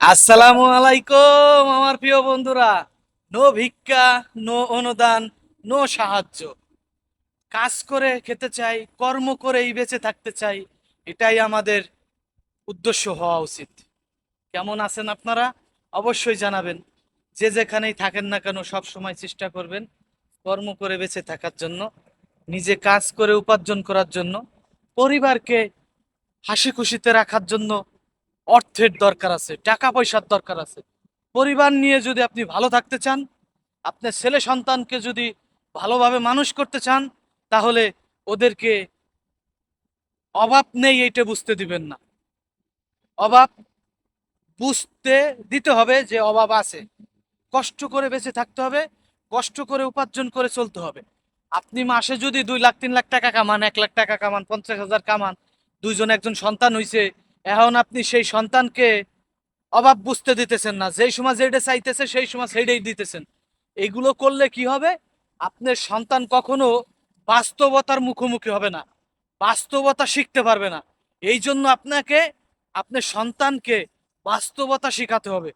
আসসালামু আলাইকুম, আমার প্রিয় বন্ধুরা। নো ভিক্ষা, নো অনুদান, নো সাহায্য। কাজ করে খেতে চাই, কর্ম করেই বেঁচে থাকতে চাই, এটাই আমাদের উদ্দেশ্য হওয়া উচিত। কেমন আছেন আপনারা? অবশ্যই জানাবেন। যে যেখানেই থাকেন না কেন সব সময় চেষ্টা করবেন কর্ম করে বেঁচে থাকার জন্য, নিজে কাজ করে উপার্জন করার জন্য, পরিবারকে হাসি খুশিতে রাখার জন্য অর্থের দরকার আছে টাকা পয়সার দরকার আছে। পরিবার নিয়ে যদি আপনি ভালো থাকতে চান, আপনার ছেলে সন্তানকে যদি ভালোভাবে মানুষ করতে চান, তাহলে ওদেরকে অভাব নেই এইটা বুঝতে দিবেন না। অভাব বুঝতে দিতে হবে যে অভাব আছে। কষ্ট করে বেঁচে থাকতে হবে, কষ্ট করে উপার্জন করে চলতে হবে। আপনি মাসে যদি দুই লাখ, তিন লাখ টাকা কামান, এক লাখ টাকা কামান, পঞ্চাশ হাজার কামান, দুইজন একজন সন্তান হইছে এখন আপনি সেই সন্তানকে অভাব বুঝতে দিতেছেন না। যেই সময় যেটা চাইতেছে, সেই সময় সেইটাই দিতেছেন। এগুলো করলে কি হবে? আপনার সন্তান কখনো বাস্তবতার মুখোমুখি হবে না। বাস্তবতা শিখতে পারবে না। এই জন্য আপনাকে, আপনার সন্তানকে বাস্তবতা শেখাতে হবে।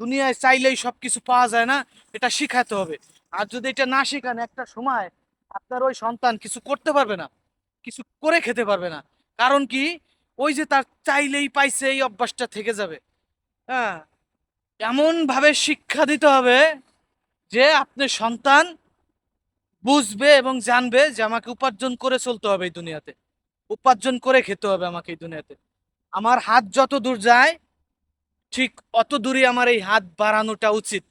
দুনিয়ায় চাইলেই সব কিছু পাওয়া যায় না, এটা শিখাতে হবে। আর যদি এটা না শেখান, একটা সময় আপনার ওই সন্তান কিছু করতে পারবে না, কিছু করে খেতে পারবে না। কারণ কি? ওই যে তার চাইলেই পাইছে, এই অভ্যাসটা থেকে যাবে। হ্যাঁ এমন ভাবে শিক্ষা দিতে হবে যে আপনার সন্তান, বুঝবে এবং জানবে যে আমাকে উপার্জন করে চলতে হবে এই দুনিয়াতে। উপার্জন করে খেতে হবে আমাকে এই দুনিয়াতে। আমার হাত যত দূর যায়, ঠিক অত দূরই আমার এই হাত বাড়ানোটা উচিত।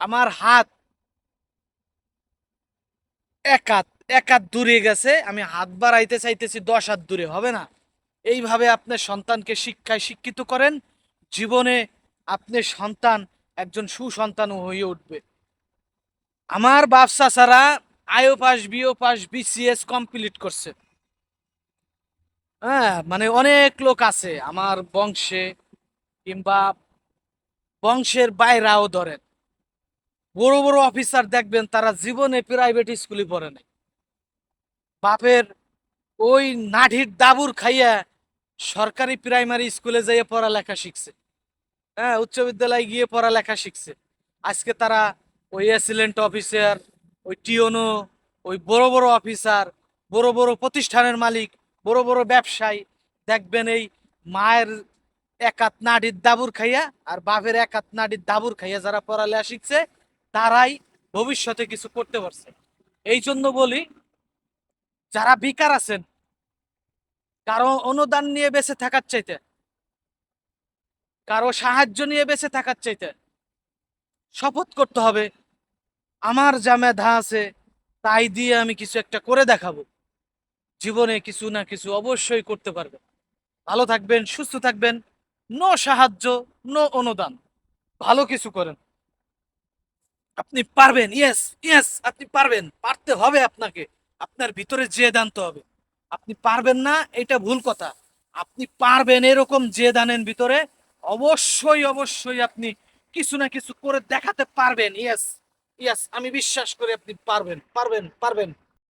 আমার হাত এক হাত এক হাত দূরে গেছে, আমি হাত বাড়াইতে চাইতেছি দশ হাত দূরে, হবে না? এইভাবে আপনার সন্তানকে শিক্ষায় শিক্ষিত করেন, জীবনে আপনার সন্তান, একজন সুসন্তান হয়ে উঠবে। আমার বাপসা ছাড়া আইও পাস, বিও পাস, বিসিএস কমপ্লিট করছে। হ্যাঁ মানে অনেক লোক আছে, আমার বংশে কিংবা বংশের বাইরাও ধরেন বড় বড় অফিসার দেখবেন, তারা জীবনে প্রাইভেট স্কুলে পড়ে নাই। বাপের ওই নাঢির দাবুর খাইয়া সরকারি প্রাইমারি স্কুলে যাইয়ে পড়ালেখা শিখছে। হ্যাঁ উচ্চ বিদ্যালয়ে গিয়ে পড়ালেখা শিখছে। আজকে তারা ওই অ্যাসিলেন্ট অফিসার, ওই টিওনো, ওই বড় বড় অফিসার, বড় বড় প্রতিষ্ঠানের মালিক, বড় বড় ব্যবসায়ী দেখবেন এই মায়ের একাত নাডির দাবুর খাইয়া আর বাপের একাত নাডির দাবুর খাইয়া যারা পড়ালেখা শিখছে, তারাই ভবিষ্যতে কিছু করতে পারছে। এই জন্য বলি, যারা বেকার আছেন কারও অনুদান নিয়ে বেঁচে থাকার চাইতে, কারও সাহায্য নিয়ে বেঁচে থাকার চাইতে শপথ করতে হবে। আমার যা মেধা আছে, তাই দিয়ে আমি কিছু একটা করে দেখাবো। জীবনে কিছু না কিছু অবশ্যই করতে পারবেন। ভালো থাকবেন, সুস্থ থাকবেন। নো সাহায্য, নো অনুদান। ভালো কিছু করেন। আপনি পারবেন ইয়েস ইয়েস আপনি পারবেন। পারতে হবে আপনাকে। আপনার ভিতরে জেদ আনতে হবে। আপনি পারবেন না, এটা ভুল কথা। আপনি পারবেন এরকম যে দানের ভিতরে, অবশ্যই অবশ্যই আপনি কিছু না কিছু করে দেখাতে পারবেন। ইয়েস ইয়েস আমি বিশ্বাস করি আপনি পারবেন পারবেন পারবেন।